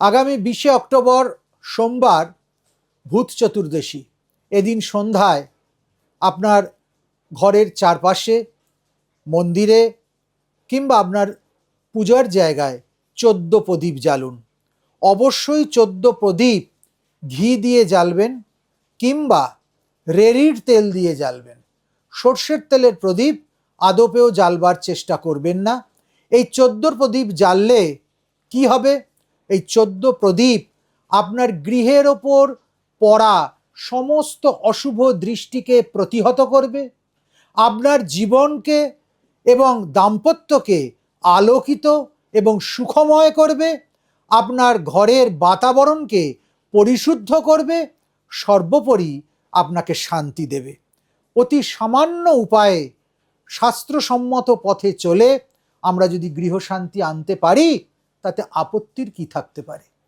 আগামী বিশে অক্টোবর সোমবার ভূত চতুর্দশী। এদিন সন্ধ্যায় আপনার ঘরের চারপাশে, মন্দিরে কিংবা আপনার পূজার জায়গায় চোদ্দ প্রদীপ জ্বালুন। অবশ্যই চোদ্দ প্রদীপ ঘি দিয়ে জ্বালবেন কিংবা রেড়ির তেল দিয়ে জ্বালবেন। সর্ষের তেলের প্রদীপ আদপেও জ্বালবার চেষ্টা করবেন না। এই চোদ্দ প্রদীপ জ্বাললে কি হবে? এই চোদ্দ প্রদীপ আপনার গৃহের ওপর পড়া সমস্ত অশুভ দৃষ্টিকে প্রতিহত করবে, আপনার জীবনকে এবং দাম্পত্যকে আলোকিত এবং সুখময় করবে, আপনার ঘরের বাতাবরণকে পরিশুদ্ধ করবে, সর্বোপরি আপনাকে শান্তি দেবে। অতি সামান্য উপায়ে শাস্ত্রসম্মত পথে চলে আমরা যদি গৃহশান্তি আনতে পারি তাতে আপত্তির কি থাকতে পারে?